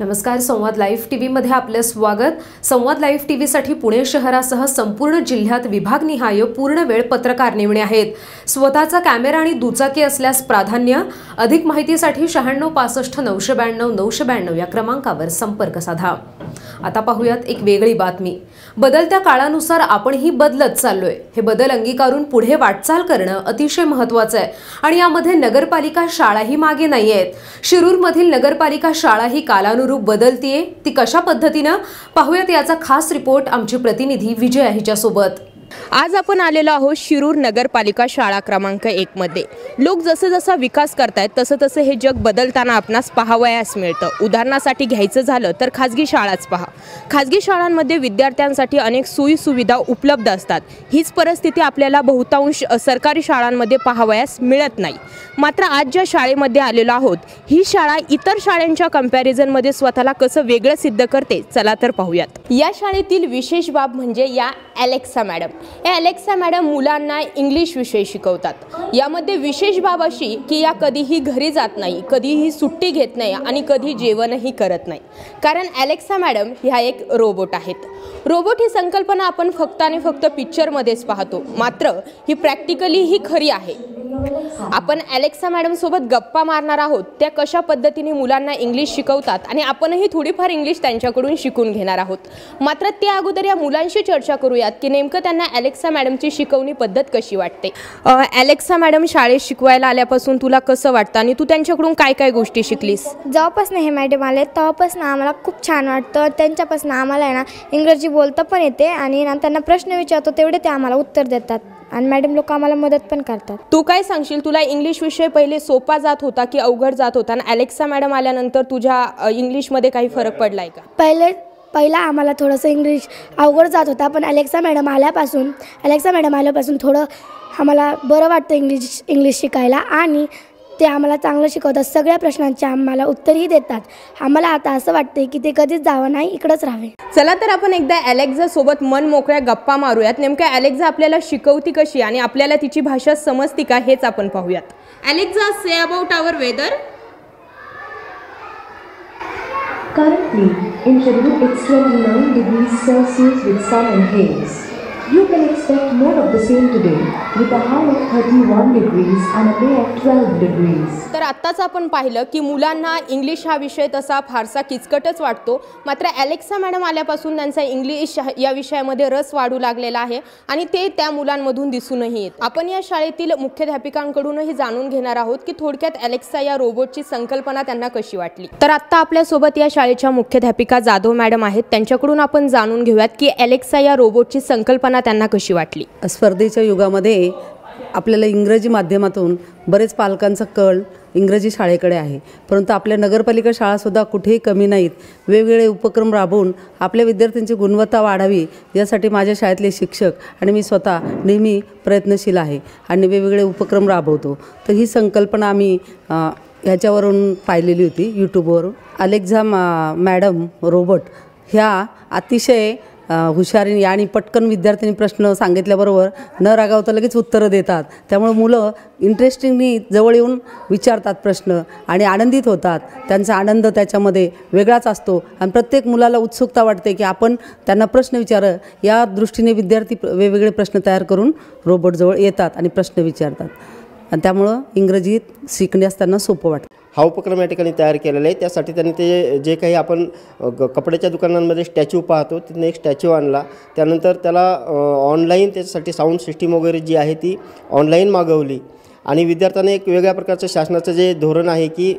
नमस्कार संवाद लाईव्ह टीव्हीमध्ये आपलं स्वागत. संवाद लाईव्ह टीव्हीसाठी पुणे शहरासह संपूर्ण जिल्ह्यात विभागनिहाय पूर्ण वेळ पत्रकार नेमणे आहेत. स्वतःचा कॅमेरा आणि दुचाकी असल्यास प्राधान्य. अधिक माहितीसाठी शहाण्णव पासष्ट नऊशे ब्याण्णव नऊशे ब्याण्णव या क्रमांकावर संपर्क साधा. आता पाहूयात एक वेगळी बातमी. बदलत्या काळानुसार आपणही बदलत चाललोय. हे बदल अंगीकारून पुढे वाटचाल करणं अतिशय महत्वाचं आहे. आणि यामध्ये नगरपालिका शाळाही मागे नाही आहेत. शिरूरमधील नगरपालिका शाळा ही कालानुरूप बदलतीये. ती कशा पद्धतीनं? पाहूयात याचा खास रिपोर्ट आमची प्रतिनिधी विजया हिच्यासोबत आज आपण आलेलो आहोत शिरूर नगरपालिका शाळा क्रमांक एकमध्ये लोक जसं जसा विकास करतायत तसं तसं हे जग बदलताना आपणास पाहावयास मिळतं. उदाहरणासाठी घ्यायचं झालं तर खाजगी शाळाच पहा. खाजगी शाळांमध्ये विद्यार्थ्यांसाठी अनेक सोयी सुविधा उपलब्ध असतात. हीच परिस्थिती आपल्याला बहुतांश सरकारी शाळांमध्ये पाहावयास मिळत नाही. मात्र आज ज्या शाळेमध्ये आलेलो आहोत ही शाळा इतर शाळांच्या कम्पॅरिझनमध्ये स्वतःला कसं वेगळं सिद्ध करते चला तर पाहूयात. या शाळेतील विशेष बाब म्हणजे या ॲलेक्सा मॅडम. या अलेक्सा मॅडम मुलांना इंग्लिश विषय शिकवतात. यामध्ये विशेष बाब अशी की या कधीही घरी जात नाही कधीही सुट्टी घेत नाही आणि कधी जेवणही करत नाही. कारण अलेक्सा मॅडम ह्या एक रोबोट आहेत. रोबोट ही संकल्पना आपण फक्त आणि फक्त पिक्चरमध्येच पाहतो. मात्र ही प्रॅक्टिकली ही खरी आहे. आपण ॲलेक्सा मॅडम सोबत गप्पा मारणार आहोत. त्या कशा पद्धतीने मुलांना इंग्लिश शिकवतात आणि आपणही थोडीफार इंग्लिश त्यांच्याकडून शिकून घेणार आहोत. मात्र त्या अगोदर या मुलांशी चर्चा करूयात की नेमकं त्यांना अलेक्सा मॅडमची शिकवणी पद्धत कशी वाटते? अलेक्सा मॅडम शाळेत शिकवायला आल्यापासून तुला कसं वाटतं आणि तू त्यांच्याकडून काय काय गोष्टी शिकलीस? जेव्हापासून हे मॅडम आले तेव्हापासून आम्हाला खूप छान वाटतं. त्यांच्यापासून आम्हाला आहे ना इंग्रजी बोलता पण येते आणि ना त्यांना प्रश्न विचारतो तेवढे ते आम्हाला उत्तर देतात. आणि मॅडम लोक आम्हाला मदत पण करतात. तू काय सांगशील? तुला इंग्लिश विषय पहिले सोपा जात होता की अवघड जात होता? आणि ॲलेक्सा मॅडम आल्यानंतर तुझ्या अ, इंग्लिशमध्ये काही फरक पडलाय का? पहिले पहिला आम्हाला थोडंसं इंग्लिश अवघड जात होता पण अलेक्सा मॅडम आल्यापासून अलेक्सा मॅडम आल्यापासून थोडं आम्हाला बरं वाटतं इंग्लिश इंग्लिश शिकायला. आणि ते आम्हाला चांगलं शिकवतात. सगळ्या प्रश्नांचे आम्हाला उत्तरही देतात. आम्हाला आता असं वाटतं की ते कधीच जावं नाही इकडंच राहावे. चला तर आपण एकदा ॲलेक्झा सोबत मन मोकळ्या गप्पा मारूयात. नेमकं ॲलेक्झा आपल्याला शिकवती कशी आणि आपल्याला तिची भाषा समजती का हेच आपण पाहूयात. Alexa say about our weather Currently, in Shirur it's 29 degrees Celsius with sun and haze. You can expect more of the same today. With a high of 31 degrees and a day of 12 degrees. तर आत्ताच आपण पाहिलं की मुलांना English हा विषय तसा फारसा किचकटच वाटतो. मात्र ॲलेक्सा मॅडम आल्यापासून त्यांचा इंग्लिश या विषयामध्ये रस वाढू लागलेला आहे आणि ते त्या मुलांमधून दिसूनही येत. आपण या शाळेतील मुख्याध्यापिकांकडूनही जाणून घेणार आहोत की थोडक्यात ॲलेक्सा या रोबोटची संकल्पना त्यांना कशी वाटली. तर आत्ता आपल्यासोबत या शाळेच्या मुख्याध्यापिका जाधव मॅडम आहेत. त्यांच्याकडून आपण जाणून घेऊयात की ॲलेक्सा या रोबोटची संकल्पना त्यांना कशी वाटली? स्पर्धेच्या युगामध्ये आपल्याला इंग्रजी माध्यमातून बरेच पालकांचा कल इंग्रजी शाळेकडे आहे. परंतु आपल्या नगरपालिका शाळासुद्धा कुठेही कमी नाहीत. वेगवेगळे उपक्रम राबवून आपल्या विद्यार्थ्यांची गुणवत्ता वाढावी यासाठी माझ्या शाळेतले शिक्षक आणि मी स्वतः नेहमी प्रयत्नशील आहे आणि वेगवेगळे उपक्रम राबवतो. तर ही संकल्पना आम्ही ह्याच्यावरून पाहिलेली होती यूट्यूबवरून अलेक्झा मा मॅडम रोबोट ह्या अतिशय हुशारीने आणि पटकन विद्यार्थ्यांनी प्रश्न सांगितल्याबरोबर न रागावता लगेच उत्तरं देतात. त्यामुळे मुलं इंटरेस्टिंगली जवळ येऊन विचारतात प्रश्न आणि आनंदित होतात. त्यांचा आनंद त्याच्यामध्ये वेगळाच असतो आणि प्रत्येक मुलाला उत्सुकता वाटते की आपण त्यांना प्रश्न विचार या दृष्टीने विद्यार्थी वेगवेगळे प्रश्न तयार करून रोबोटजवळ येतात आणि प्रश्न विचारतात. आणि त्यामुळं इंग्रजीत शिकण्यास त्यांना सोपं वाटतं. हा उपक्रम या ठिकाणी तयार केलेला आहे. त्यासाठी त्यांनी ते जे काही आपण ग- कपड्याच्या दुकानांमध्ये स्टॅच्यू पाहतो तिथून एक स्टॅच्यू आणला. त्यानंतर त्याला ऑनलाईन त्याच्यासाठी साऊंड सिस्टीम वगैरे जी आहे ती ऑनलाईन मागवली. आणि विद्यार्थ्यांना एक वेगळ्या प्रकारचं शासनाचं जे धोरण आहे की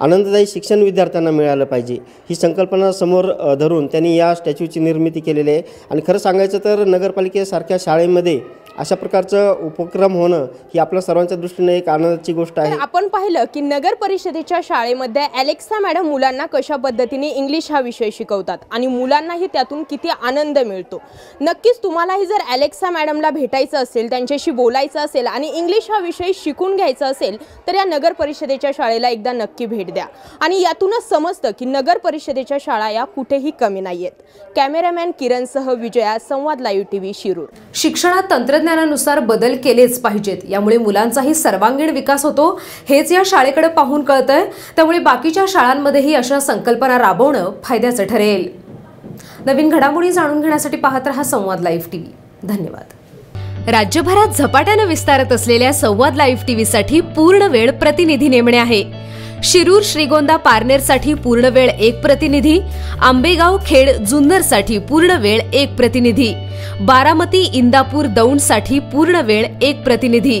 आनंददायी शिक्षण विद्यार्थ्यांना मिळालं पाहिजे. ही संकल्पना समोर धरून त्यांनी या स्टॅच्यूची निर्मिती केलेली आहे. आणि खरं सांगायचं तर नगरपालिकेसारख्या शाळेमध्ये अशा प्रकारचं उपक्रम होणं ही आपल्या सर्वांच्या दृष्टीने एक आनंदाची गोष्ट आहे. आपण पाहिलं की नगर परिषदेच्या शाळेमध्ये ॲलेक्सा मॅडम मुलांना कशा पद्धतीने इंग्लिश हा विषय शिकवतात आणि मुलांनाही त्यातून किती आनंद मिळतो. नक्कीच तुम्हालाही जर ॲलेक्सा मॅडमला भेटायचं असेल त्यांच्याशी बोलायचं असेल आणि इंग्लिश हा विषय शिकून घ्यायचा असेल तर या नगर परिषदेच्या शाळेला एकदा नक्की भेट द्या. आणि यातूनच समजतं की नगर परिषदेच्या शाळा या कुठेही कमी नाही आहेत कॅमेरामॅन किरणसह विजया संवाद लाईव्ह टी व्ही शिरूर. शिक्षणात तंत्रज्ञान तंत्रज्ञानानुसार बदल केलेच पाहिजेत. यामुळे मुलांचाही सर्वांगीण विकास होतो. हेच या शाळेकडे पाहून कळतंय. त्यामुळे बाकीच्या शाळांमध्येही अशा संकल्पना राबवणं फायद्याचं ठरेल. नवीन घडामोडी जाणून घेण्यासाठी पाहत रहा संवाद लाईव्ह टीव्ही. धन्यवाद. राज्यभरात झपाट्यानं विस्तारत असलेल्या संवाद लाईव्ह टीव्हीसाठी पूर्ण वेळ प्रतिनिधी नेमणे आहे. शिरूर श्रीगोंदा पारनेरसाठी पूर्ण वेळ एक प्रतिनिधी आंबेगाव खेड जुन्नरसाठी पूर्ण वेळ एक प्रतिनिधी बारामती इंदापूर दौंडसाठी पूर्ण वेळ एक प्रतिनिधी.